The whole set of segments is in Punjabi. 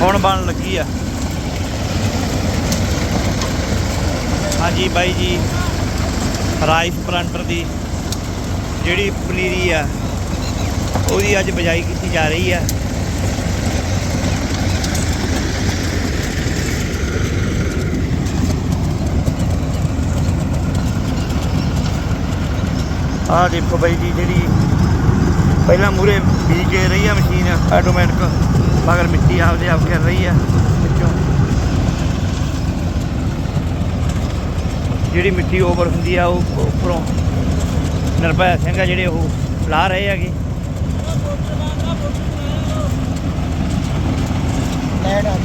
ਹੁਣ ਬਣ ਲੱਗੀ ਆ। ਹਾਂਜੀ ਬਾਈ ਜੀ, ਰਾਈਸ ਪਲਾਂਟਰ ਦੀ ਜਿਹੜੀ ਪਨੀਰੀ ਆ, ਉਹਦੀ ਅੱਜ ਬਜਾਈ ਕੀਤੀ ਜਾ ਰਹੀ ਆ। ਆਹ ਦੇਖੋ ਬਾਈ ਜੀ, ਜਿਹੜੀ ਪਹਿਲਾਂ ਮੂਰੇ ਬੀਜ ਕੇ ਰਹੀ ਆ ਮਸ਼ੀਨ ਆਟੋਮੈਟਿਕ ਮਗਰ ਮਿੱਟੀ ਆਪਦੇ ਆਪ ਕਰ ਰਹੀ ਆ ਵਿੱਚੋਂ। ਜਿਹੜੀ ਮਿੱਟੀ ਓਵਰ ਹੁੰਦੀ ਆ, ਉਹ ਉੱਪਰੋਂ ਨਿਰਭੈ ਸਿੰਘ ਆ ਜਿਹੜੇ ਉਹ ਲਾ ਰਹੇ ਹੈਗੇ। ਲੈਟ ਆ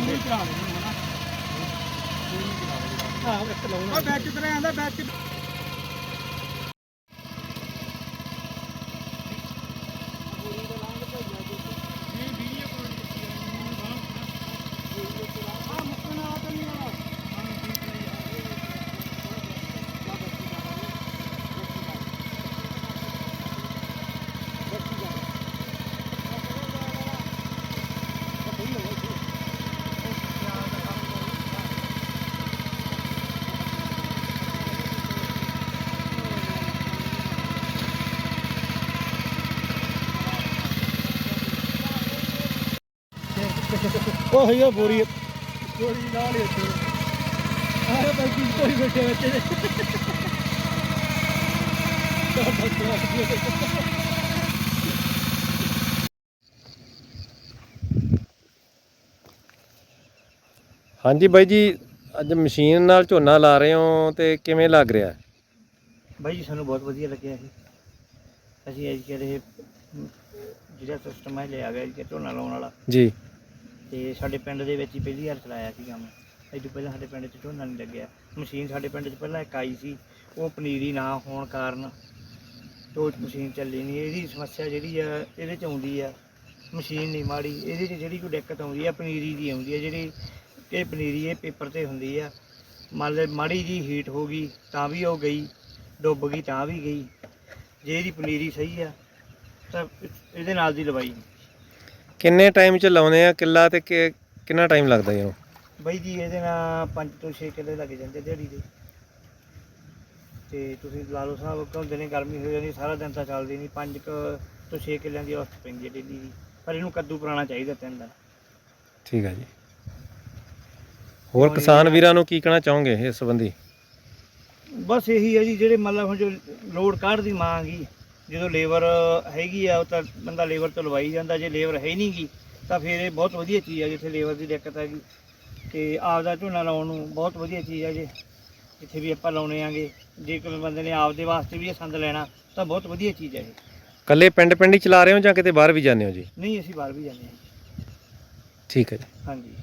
ਗਈ ਆ ਬੈਕ ਤਰ੍ਹਾਂ ਆਂਦਾ ਬੈਕ ਉਹ ਹੋਈ ਬੋਰੀ। ਬੋਰੀ ਨਾਲ ਹੀ ਉੱਤੇ ਆਹ ਬਾਈ ਕੀ ਕੋਈ ਬੈਠੇ ਬੱਚੇ ਦੇ ਹਾਂਜੀ ਬਾਈ ਜੀ ਅੱਜ ਮਸ਼ੀਨ ਨਾਲ ਝੋਨਾ ਲਾ ਰਹੇ ਹੋ ਤੇ ਕਿਵੇਂ ਲੱਗ ਰਿਹਾ? ਬਾਈ ਜੀ ਸਾਨੂੰ ਬਹੁਤ ਵਧੀਆ ਲੱਗਿਆ ਇਹ। ਅਸੀਂ ਅੱਜ ਜਿਹੜੇ ਜਿਹੜਾ ਸਿਸਟਮ ਹੈ ਲਿਆ ਗਿਆ ਜੀ ਝੋਨਾ ਲਾਉਣ ਵਾਲਾ। ਜੀ। ਤੇ ਸਾਡੇ ਪਿੰਡ ਦੇ ਵਿੱਚ ਹੀ ਪਹਿਲੀ ਵਾਰ ਚਲਾਇਆ ਸੀ ਕੰਮ ਇਹ ਤੋਂ ਪਹਿਲਾਂ ਸਾਡੇ ਪਿੰਡ 'ਚ ਝੋਨਾ ਨਹੀਂ ਲੱਗਿਆ। ਮਸ਼ੀਨ ਸਾਡੇ ਪਿੰਡ 'ਚ ਪਹਿਲਾਂ ਇੱਕ ਆਈ ਸੀ। ਉਹ ਪਨੀਰੀ ਨਾ ਹੋਣ ਕਾਰਨ ਉਹ ਮਸ਼ੀਨ ਚੱਲੀ ਨਹੀਂ। ਇਹਦੀ ਸਮੱਸਿਆ ਜਿਹੜੀ ਆ, ਇਹਦੇ 'ਚ ਆਉਂਦੀ ਆ। ਮਸ਼ੀਨ ਨਹੀਂ ਮਾੜੀ। ਇਹਦੇ 'ਚ ਜਿਹੜੀ ਕੋਈ ਦਿੱਕਤ ਆਉਂਦੀ ਆ, ਪਨੀਰੀ ਦੀ ਆਉਂਦੀ ਆ। ਜਿਹੜੀ ਇਹ ਪਨੀਰੀ ਇਹ ਪੇਪਰ ਤੇ ਹੁੰਦੀ ਆ। ਮੰਨ ਲੈ ਮਾੜੀ ਜੀ ਹੀਟ ਹੋ ਗਈ, ਤਾਂ ਵੀ ਉਹ ਗਈ। ਡੁੱਬ ਗਈ, ਤਾਂ ਵੀ ਗਈ। ਜੇ ਇਹਦੀ ਪਨੀਰੀ ਸਹੀ ਆ, ਤਾਂ ਇਹਦੇ ਨਾਲ ਦੀ ਲਵਾਈ। ਕਿੰਨੇ ਟਾਈਮ ਚ ਲਾਉਨੇ ਆ ਕਿੱਲਾ ਤੇ ਕਿ- ਕਿੰਨਾ ਟਾਈਮ ਲੱਗਦਾ ਇਹਨੂੰ? ਬਈ ਜੀ ਇਹਦੇ ਨਾਲ 5 ਤੋਂ 6 ਕਿੱਲੇ ਲੱਗ ਜਾਂਦੇ ਦਿਹਾੜੀ ਦੇ। ਤੇ ਤੁਸੀਂ ਲਾ ਲਓ ਸਾਹਿਬ ਕਿਉਂ ਦਿਨੇ ਗਰਮੀ ਹੋ ਜਾਂਦੀ ਸਾਰਾ ਦਿਨ ਤਾਂ ਚੱਲਦੀ ਨਹੀਂ। 5 ਤੋਂ 6 ਕਿੱਲਿਆਂ ਦੀ ਔਸਤ ਪੈਂਦੀ ਹੈ ਡੇਲੀ ਦੀ। ਪਰ ਇਹਨੂੰ ਕੱਦੂ ਪੁਰਾਣਾ ਚਾਹੀਦਾ ਤਿੰਨ ਦਿਨ। ਠੀਕ ਹੈ ਜੀ। ਹੋਰ ਕਿਸਾਨ ਵੀਰਾਂ ਨੂੰ ਕੀ ਕਹਿਣਾ ਚਾਹੋਗੇ ਇਸ ਸੰਬੰਧੀ? ਬਸ ਇਹੀ ਹੈ ਜੀ ਜਿਹੜੇ ਮਤਲਬ ਹੁਣ ਜੋ ਲੋਡ ਕਾਢ ਦੀ ਮੰਗ ਹੀ। ਜਦੋਂ ਲੇਬਰ ਹੈਗੀ ਆ ਉਹ ਤਾਂ ਬੰਦਾ ਲੇਬਰ ਤੋਂ ਲਵਾਈ ਜਾਂਦਾ ਜੇ ਲੇਬਰ ਹੈ ਨਹੀਂ ਗੀ ਤਾਂ ਫਿਰ ਇਹ ਬਹੁਤ ਵਧੀਆ ਚੀਜ਼ ਹੈ ਜਿੱਥੇ ਲੇਬਰ ਦੀ ਦਿੱਕਤ ਹੈਗੀ ਤੇ ਆਪਦਾ ਝੋਨਾ ਲਾਉਣ ਨੂੰ ਬਹੁਤ ਵਧੀਆ ਚੀਜ਼ ਹੈ ਜੀ ਜਿੱਥੇ ਵੀ ਆਪਾਂ ਲਾਉਣੇ ਆਂਗੇ। ਜੇ ਕੋਈ ਬੰਦੇ ਨੇ ਆਪਦੇ ਵਾਸਤੇ ਵੀ ਇਹ ਸੰਦ ਲੈਣਾ ਤਾਂ ਬਹੁਤ ਵਧੀਆ ਚੀਜ਼ ਹੈ ਇਹ। ਕੱਲੇ ਪਿੰਡ ਪਿੰਡ ਹੀ ਚਲਾ ਰਹੇ ਹੋ ਜਾਂ ਕਿਤੇ ਬਾਹਰ ਵੀ ਜਾਂਦੇ ਹੋ ਜੀ? ਨਹੀਂ ਅਸੀਂ ਬਾਹਰ ਵੀ ਜਾਂਦੇ ਹਾਂ ਠੀਕ ਹੈ ਜੀ। ਹਾਂਜੀ।